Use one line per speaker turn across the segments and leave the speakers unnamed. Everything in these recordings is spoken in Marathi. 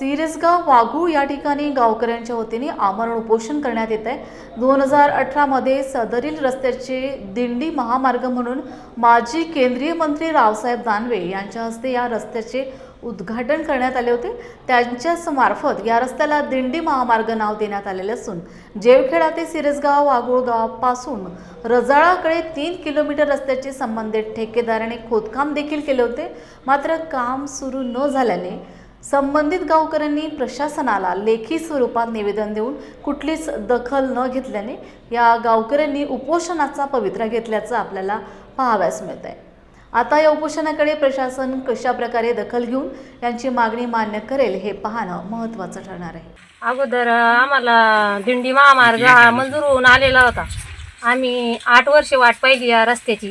सिरसगाव वाघूळ या ठिकाणी गावकऱ्यांच्या वतीने आमरण उपोषण करण्यात येत आहे दोन हजार अठरामध्ये सदरील रस्त्याचे दिंडी महामार्ग म्हणून माजी केंद्रीय मंत्री रावसाहेब दानवे यांच्या हस्ते या रस्त्याचे उद्घाटन करण्यात आले होते. त्यांच्याच मार्फत या रस्त्याला दिंडी महामार्ग नाव देण्यात आलेले असून जेवखेडा ते सिरसगाव वाघूळ गावापासून रजाळाकडे तीन किलोमीटर रस्त्याचे संबंधित ठेकेदाराने खोदकाम देखील केले होते. मात्र काम सुरू न झाल्याने संबंधित गावकऱ्यांनी प्रशासनाला लेखी स्वरूपात निवेदन देऊन कुठलीच दखल न घेतल्याने या गावकऱ्यांनी उपोषणाचा पवित्रा घेतल्याचं आपल्याला पाहाव्यास मिळत आहे आता या उपोषणाकडे प्रशासन कशा प्रकारे दखल घेऊन यांची मागणी मान्य करेल हे पाहणं महत्त्वाचं ठरणार आहे.
अगोदर आम्हाला दिंडी महामार्ग हा मंजूर होऊन आलेला होता. आम्ही आठ वर्ष वाट पाहिली या रस्त्याची.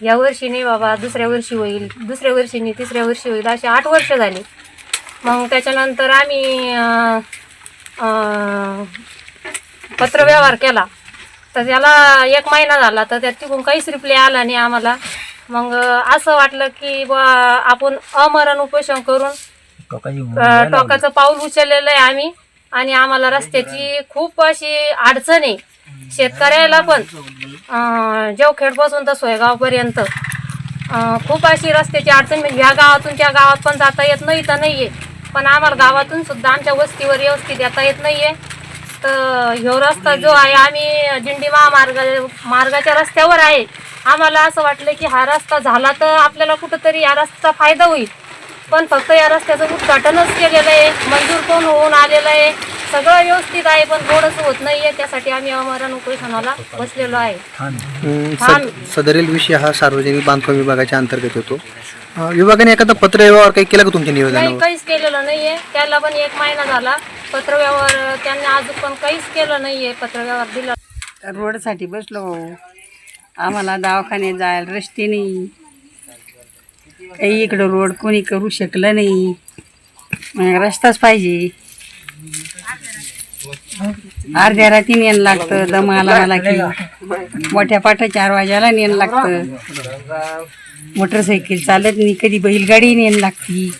या वर्षी नाही बाबा दुसऱ्या वर्षी होईल दुसऱ्या वर्षी नाही तिसऱ्या वर्षी होईल असे आठ वर्ष झाले. मग त्याच्यानंतर आम्ही पत्रव्यवहार केला. तर त्याला एक महिना झाला तर त्यात तिकडून काहीच रिप्लाय आला नाही आम्हाला. मग असं वाटलं की बा आपण अमरण उपोषण करून टोकाचं पाऊल उचललेलं आहे आम्ही. आणि आम्हाला रस्त्याची खूप अशी अडचण आहे. शेतकऱ्याला पण जेवखेडपासून तर सोयगावपर्यंत खूप अशी रस्त्याची अडचण म्हणजे ह्या गावातून त्या गावात पण जाता येत नाही तर नाही आहे पण आम्हाला गावातून सुद्धा आमच्या वस्तीवर व्यवस्थित येता येत नाही आहे तर ह्यो रस्ता जो आहे आम्ही दिंडी महामार्ग मार्गाच्या रस्त्यावर आहे. आम्हाला असं वाटलं की हा रस्ता झाला तर आपल्याला कुठंतरी या रस्त्याचा फायदा होईल. पण फक्त या रस्त्याचं उद्घाटनच केलेलं आहे. मंजूर पण होऊन आलेलं आहे. सगळं व्यवस्थित आहे पण थोडंसं होत नाहीये. त्यासाठी आम्ही अमरण उपोषणाला बसलेलो आहे.
सदरील विषय हा सार्वजनिक बांधकाम विभागाच्या अंतर्गत येतो. अं, विभागाने एखादा पत्र व्यवहार काही केला का तुमच्या
नाही
निवेदनावर
काहीच केलेलं नाहीये. त्याला पण एक महिना झाला. पत्रव्यवहार त्यांनी अजून पण काहीच केलं नाहीये. पत्रव्यवहार दिला.
रोडसाठी बसलो. आम्हाला दवाखान्यात जायला रस्ते नाही. काही इकडं रोड कोणी करू शकलं नाही. मग रस्ताच पाहिजे. अर्ध्या रात्री नेण लागतं दमाला मला की मोठ्या पाठा चार वाजायला नेण लागतं. मोटरसायकल चालत नाही कधी बैलगाडी नेण लागती.